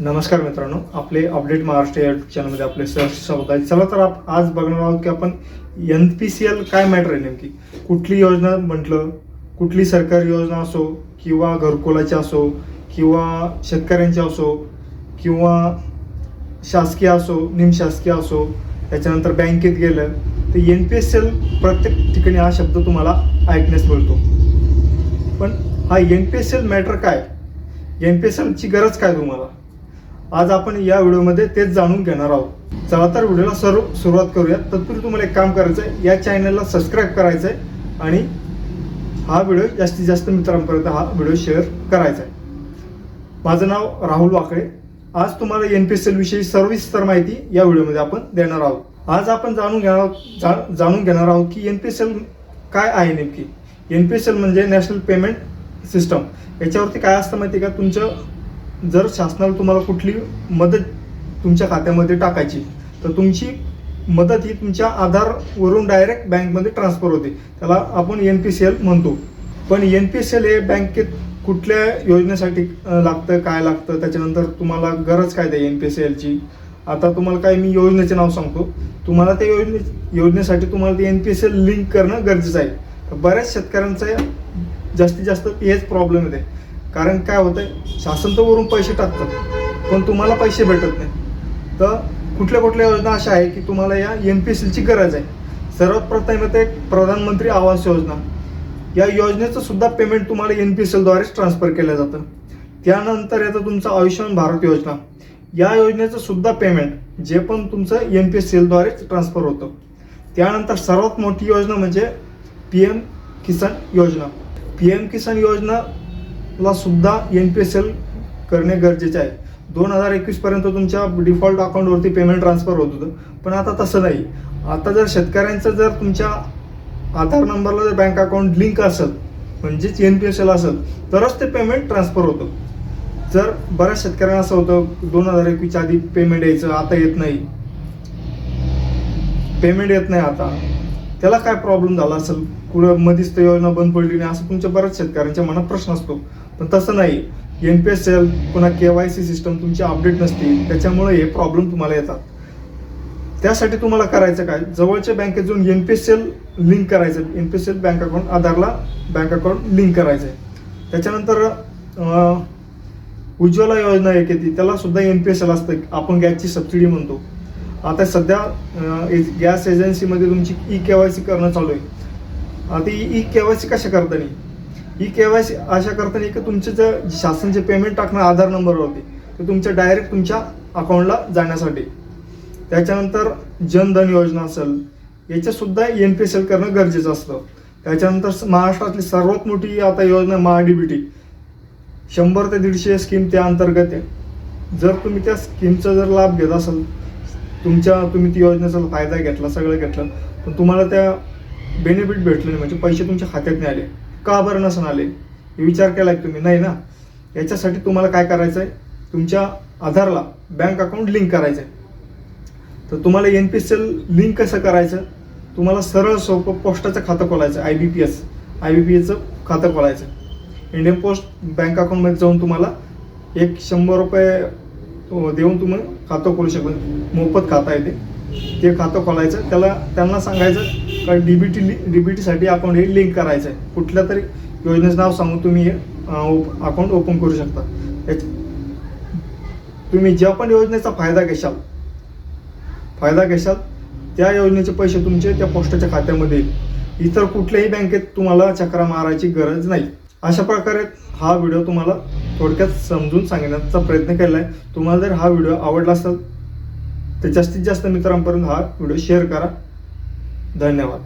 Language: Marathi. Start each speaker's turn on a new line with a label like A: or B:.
A: नमस्कार मित्रांनो आपले अपडेट महाराष्ट्र या युट्यूब चॅनलमध्ये आपले सहर्ष स्वागत आहे. चला तर आप आज बघणार आहोत की आपण एन पी सी एल काय मॅटर आहे नेमकी? कुठली योजना म्हटलं कुठली सरकारी योजना असो किंवा घरकुलाची असो किंवा शेतकऱ्यांची असो किंवा शासकीय असो निमशासकीय असो त्याच्यानंतर बँकेत गेलं तर एन पी एस एल प्रत्येक ठिकाणी हा शब्द तुम्हाला ऐकण्यास मिळतो. पण हा N P S L matter काय? एन पी एस एलची गरज काय तुम्हाला? आज आपण या व्हिडिओमध्ये तेच जाणून घेणार आहोत. चला तर व्हिडिओला सर्व सुरुवात करूया तत्पूर्वी तुम्हाला एक काम करायचं आहे या चॅनलला सबस्क्राईब करायचं आहे आणि हा व्हिडिओ जास्तीत जास्त मित्रांपर्यंत हा व्हिडिओ शेअर करायचा आहे माझं नाव राहुल वाकळे. आज तुम्हाला एन पी एस एल विषयी सविस्तर माहिती या व्हिडिओमध्ये आपण देणार आहोत. आज आपण जाणून घेणार आहोत जा- जाणून घेणार आहोत की एन पी एस एल काय आहे नेमकी? एन पी एस एल म्हणजे नॅशनल पेमेंट सिस्टम याच्यावरती काय असतं माहिती आहे का? तुमचं जर शासनाला तुम्हाला कुठली मदत तुमच्या खात्यामध्ये टाकायची तर तुमची मदत ही तुमच्या आधारवरून डायरेक्ट बँकमध्ये ट्रान्सफर होते. त्याला आपण एन पी सी एल म्हणतो. पण एन पी सी एल हे बँकेत कुठल्या योजनेसाठी लागतं काय लागतं त्याच्यानंतर तुम्हाला गरज काय द्या एन पी सी एलची आता तुम्हाला काय मी योजनेचे नाव सांगतो. तुम्हाला त्या योजने योजनेसाठी तुम्हाला ते N P S L link करणं गरजेचं आहे. तर बऱ्याच शेतकऱ्यांचा जास्तीत जास्त हेच प्रॉब्लेम येते. कारण काय होतंय? शासन तर वरून पैसे टाकतात पण तुम्हाला पैसे भेटत नाही. तर कुठल्या कुठल्या योजना अशा आहे की तुम्हाला या एन पी एस एलची गरज आहे? सर्वात प्रथम येते प्रधानमंत्री आवास योजना. या योजनेचं सुद्धा पेमेंट तुम्हाला एन पी एस एलद्वारेच ट्रान्सफर केलं जातं. त्यानंतर येतं तुमचं आयुष्यमान भारत योजना. या योजनेचं सुद्धा पेमेंट जे पण तुमचं एन पी एस एलद्वारेच ट्रान्सफर होतं. त्यानंतर सर्वात मोठी योजना म्हणजे पी एम किसान योजना. पी एम किसान योजना ला सुद्धा एन पी एस एल करणे गरजेचे आहे. दोन हजार एकवीसपर्यंत तुमच्या डिफॉल्ट अकाउंटवरती पेमेंट ट्रान्सफर होत होतं. पण आता तसं नाही. आता जर शेतकऱ्यांचं जर तुमच्या आधार नंबरला जर बँक अकाउंट लिंक असेल म्हणजेच एन पी एस एल असेल तरच ते पेमेंट ट्रान्सफर होतं. जर बऱ्याच शेतकऱ्यांना असं होतं दोन हजार एकवीसच्या आधी पेमेंट यायचं आता येत नाही. पेमेंट येत नाही आता. त्याला काय प्रॉब्लेम झाला असेल? कुठं मधीच तर योजना बंद पडली नाही असं तुमच्या बऱ्याच शेतकऱ्यांच्या मनात प्रश्न असतो. पण तसं नाही. एन पी एस एल पुन्हा के वाय सी सिस्टम तुमची अपडेट नसते. त्याच्यामुळे हे प्रॉब्लेम तुम्हाला येतात. त्यासाठी तुम्हाला करायचं काय? जवळच्या बँकेत जाऊन N P S L link करायचं. N P S L bank account आधारला बँक अकाउंट लिंक करायचं आहे त्याच्यानंतर उज्ज्वला योजना एक येते. त्याला सुद्धा एन पी एस एल असतं. आपण गॅसची सबसिडी म्हणतो. आता सध्या एज- गॅस एजन्सीमध्ये तुमची ई के वाय सी करणं चालू आहे. आता ई के वाय सी कशा करताना ई के वाय सी अशा करताना की तुमचे जर शासनचे पेमेंट टाकणं आधार नंबरवरती ते तुमच्या डायरेक्ट तुमच्या अकाउंटला जाण्यासाठी. त्याच्यानंतर जनधन योजना असेल याच्यासुद्धा एन पी एस एल करणं गरजेचं असतं. त्याच्यानंतर महाराष्ट्रातली सर्वात मोठी आता योजना महाडीबीटी शंभर ते दीडशे स्कीम त्या अंतर्गत आहे. जर तुम्ही त्या स्कीमचा जर लाभ घेत असाल तुमच्या तुम्ही ती योजनेचा फायदा घेतला सगळं घेतलं पण तुम्हाला त्या बेनिफिट भेटलं नाही. म्हणजे पैसे तुमच्या खात्यात नाही आले. का बरं नसून आले? हे विचार केला आहे तुम्ही. नाही ना? याच्यासाठी तुम्हाला काय करायचं आहे तुमच्या आधारला बँक अकाउंट लिंक करायचं आहे तर तुम्हाला N P S L link कसं करायचं? तुम्हाला सरळ सोपं पोस्टाचं खातं खोलायचं I B P S I B P एसचं खातं खोलायचं. इंडियन पोस्ट बँक अकाउंटमध्ये जाऊन तुम्हाला एक शंभर रुपये देऊन तुम्ही खातं खोलू शकता. मोफत खातं आहे ते. ते खातं खोलायचं. त्याला त्यांना सांगायचं का D B T D B टीसाठी अकाउंट हे लिंक करायचं आहे कुठल्या तरी योजनेचं नाव सांगून तुम्ही हे अकाउंट ओपन करू शकता. तुम्ही ज्या पण योजनेचा फायदा घेशाल फायदा घेशाल त्या योजनेचे पैसे तुमचे त्या पोस्टाच्या खात्यामध्ये येईल. इतर कुठल्याही बँकेत तुम्हाला चक्रा मारायची गरज नाही. अशा प्रकारे हा व्हिडिओ तुम्हाला थोडक्यात समजून सांगण्याचा प्रयत्न केला आहे तुम्हाला जर हा व्हिडिओ आवडला असेल तर जास्तीत जास्त मित्रांपर्यंत हा व्हिडिओ शेअर करा. धन्यवाद.